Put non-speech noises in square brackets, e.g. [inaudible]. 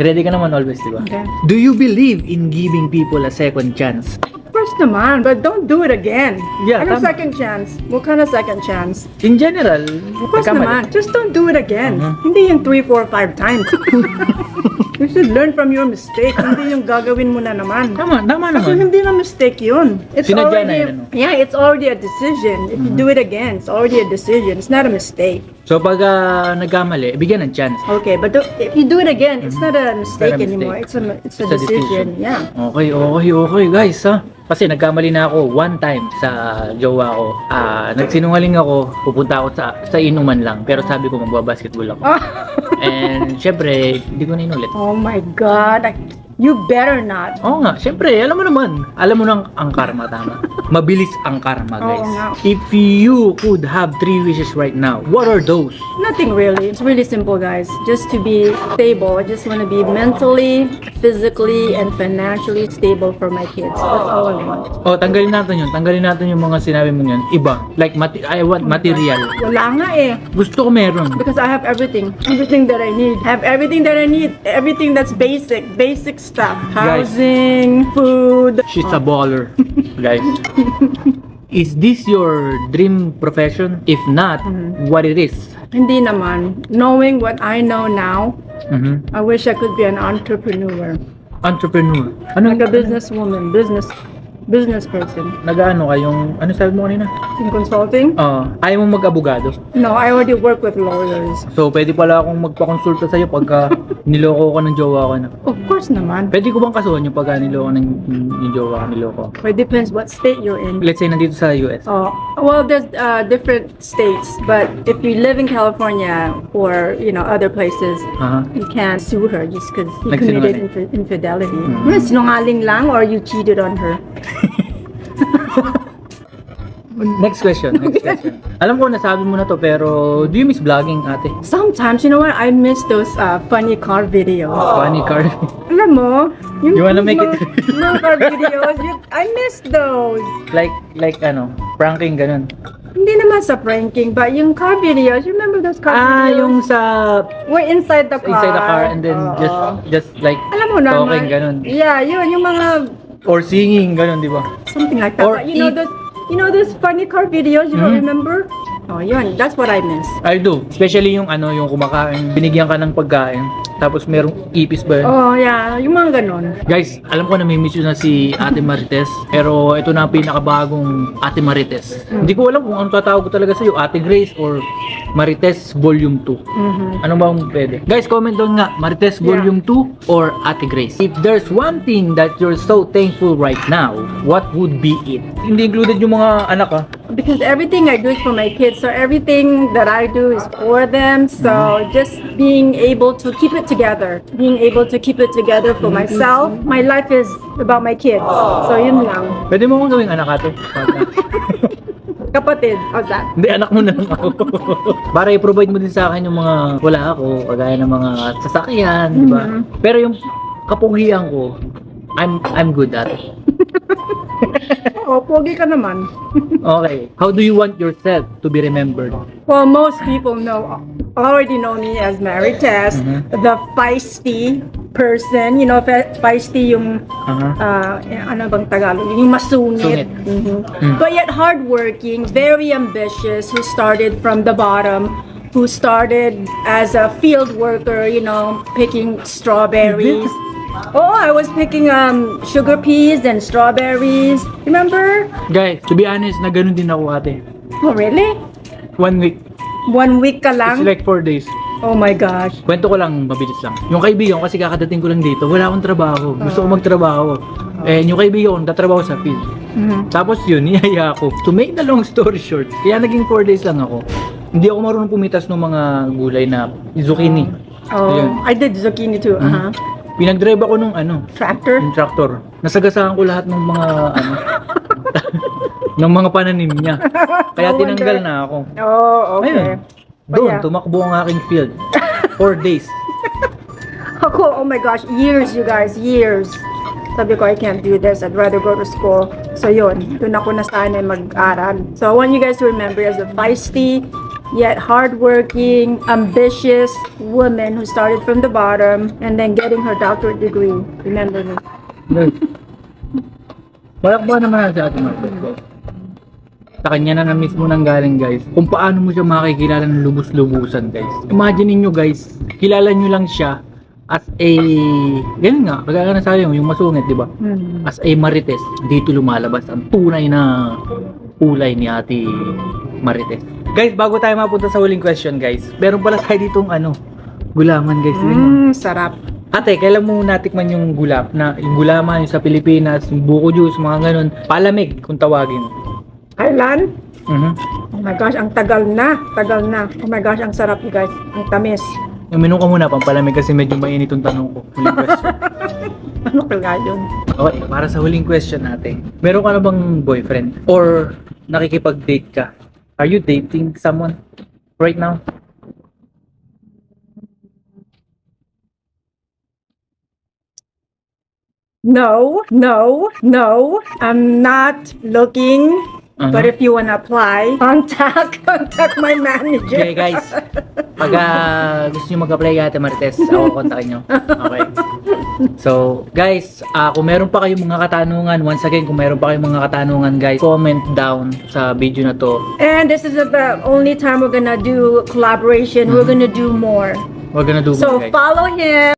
Ready ka naman always, di ba? Okay. Do you believe in giving people a second chance? Of course naman, but don't do it again. Yeah, Ano tama. second chance? What kind of second chance? In general, Of course nagkamali. naman. Just don't do it again. Mhm. Hindi yung 3, 4, 5 times. [laughs] you should learn from your mistake. Hindi yung gagawin mo na naman. Tama, tama Kasi naman. hindi na mistake yun. It's Sinadya na already, yun, ano? yeah, it's already a decision. If you do it again, it's already a decision. It's not a mistake. So pag ah, nagkamali, bigyan ng chance. Okay, but do, if you do it again, it's not a mistake mistake. anymore. It's a it's a It's a decision. decision. Yeah. Okay, okay, okay guys ha. Kasi nagkamali na ako one time sa jowa ko. Ah, nagsinungaling ako, pupunta ako sa sa inuman lang. Pero sabi ko magbabasketball ako. And syempre, hindi ko na inulit. oh my God. I- You better not. Oo nga, syempre, alam mo naman. Alam mo nang ang karma, tama. [laughs] Mabilis ang karma, guys. Oo nga. If you could have three wishes right now, what are those? Nothing really. It's really simple, guys. Just to be stable. I just want to be mentally, physically, and financially stable for my kids. That's all I want. Oh, tanggalin natin yun. Tanggalin natin yung mga sinabi mo yun. Iba. Like, mati- I want material. Wala nga eh. Gusto ko meron. Because I have everything. Everything that I need. I have everything that I need. Everything that's basic. Basic stuff. Housing, food. She's a baller, [laughs] guys. Is this your dream profession? If not, what it is? Hindi naman. Knowing what I know now, Mhm. I wish I could be an entrepreneur. Entrepreneur. Ano Like a businesswoman, business business person. Nag-ano ka yung, ano sabi mo kanina? In consulting? Ah, ayaw mo mag-abogado. No, I already work with lawyers. So, pwede pala akong magpakonsulta sa'yo pagka [laughs] niloko ko ng jowa ko na. Of course naman. Pwede ko bang kasuhan yung pagka niloko ng yung jowa ko, niloko? It depends what state you're in. Let's say nandito sa US. Oh, well, there's uh, different states, but if you live in California or you know other places, Aha. you can't sue her just because you Nagsinungaling. committed infi- infidelity. Hmm. Sinungaling lang or you cheated on her. [laughs] Next question, next question. Alam ko nasabi mo na to pero do you miss vlogging ate? Sometimes, you know what? I miss those uh, funny car videos. Funny car. Alam mo, yung You wanna make mga, [laughs] mga car videos, you, I miss those. like like ano, pranking ganun. Hindi naman sa pranking, but yung car videos, you remember those car Ah, videos? yung sa We're inside the car. inside the car and then Oo. just just like Alam mo naman. talking ganun. Yeah, yun, yung mga Or singing ganun, di ba? something like that. Or But you know eat- those, you know those funny car videos, you don't Hmm? remember? Oh, yun, that's what I miss. I do. Especially yung ano, yung kumakain, binigyan ka ng pagkain, tapos merong ipis ba yun? Oh, yeah, yung mga ganon. Guys, alam ko na may miss yun na si Ate Marites, pero ito na ang pinakabagong Ate Marites. Hindi ko alam kung ano tatawag ko talaga sa'yo, Ate Grace or Marites Volume 2. Mhm. Ano ba ang pwede? Guys, comment down nga, Marites Volume 2 or Ate Grace. If there's one thing that you're so thankful right now, what would be it? Hindi included yung mga anak ah. Because everything I do is for my kids, so everything that I do is for them. So just being able to keep it together, being able to keep it together for myself. My life is about my kids. So yun lang. Pwede mo akong gawing anak ate. [laughs] Kapatid, how's that? Hindi, anak mo na lang ako. Para i-provide mo din sa akin yung mga wala ako, kagaya ng mga sasakyan, di ba? Mhm. Pero yung kapugian ko, I'm I'm good at it. [laughs] Oo, pogi ka naman. Okay. How do you want yourself to be remembered? Well, most people know already know me as Mary Tess, Mhm. the feisty person. You know, fe- feisty yung Aha. uh, ano bang Tagalog? Yung Sungit. masungit. Mhm. Mm. But yet hardworking, very ambitious, who started from the bottom, who started as a field worker, you know, picking strawberries. Oh, I was picking um sugar peas and strawberries. Remember? Guys, to be honest, na ganun din ako ate. Oh, really? One week. One week ka It's lang? like four days. Oh my gosh. Kwento ko lang, mabilis lang. Yung kaibigan ko, kasi kakadating ko lang dito, wala akong trabaho. Gusto ko magtrabaho. Eh, yung kaibigan ko, nagtatrabaho sa field. Mhm. Tapos yun, [laughs] niyaya ako. To make the long story short, kaya naging 4 days lang ako. Hindi ako marunong pumitas ng mga gulay na zucchini. Oh, Ayun. I did zucchini too. Mhm. Uh-huh. Pinag-drive ako nung ano, Tractor? yung tractor. Nasagasaan ko lahat ng mga ano, [laughs] ng mga pananim niya. Kaya No tinanggal wonder. na ako. Oh, okay. Ayun. Doon, yeah. tumakbo ang aking field. 4 days. [laughs] Ako, oh my gosh, years you guys, years. Sabi ko, I can't do this. I'd rather go to school. So yun, doon ako na sana mag-aral. So I want you guys to remember as a feisty, yet hardworking, ambitious woman who started from the bottom and then getting her doctorate degree. Remember me. Balakba naman sa ating guys. Sa kanya na na mismo nang galing guys. Kung paano mo siya makikilala ng lubos-lubusan guys. Imagine niyo guys, kilala niyo lang siya as a, ganun nga, kagaya na sabi mo, yung masungit, di ba? Hmm. As a marites, dito lumalabas ang tunay na kulay ni ate marites. Guys, bago tayo mapunta sa huling question guys, meron pala tayo ditong ano, gulaman guys. Mm, sarap. Ate, kailan mo natikman yung gulap na yung gulaman yung sa Pilipinas, yung buko juice, mga ganun. Palamig kung tawagin. Thailand? Mhm. Oh my gosh, ang tagal na. Tagal na. Oh my gosh, ang sarap guys. Ang tamis. Uminom ka muna pampalamig kasi medyo mainit yung tanong ko. Huling [laughs] question. Ano kaya yun? Okay, para sa huling question natin. Meron ka na bang boyfriend? Or nakikipag-date ka? Are you dating someone right now? No, no, no. I'm not looking. Uh-huh. But if you wanna apply, contact, [laughs] contact my manager. Okay guys, pag ah, gusto nyo mag-apply kay Ate Marites, ako kontakin nyo. Okay. [laughs] So, guys, ah, kung meron pa kayong mga katanungan, once again, kung meron pa kayong mga katanungan, guys, comment down sa video na to. And this is the only time we're gonna do collaboration. We're gonna do more. We're gonna do So more, guys. follow him.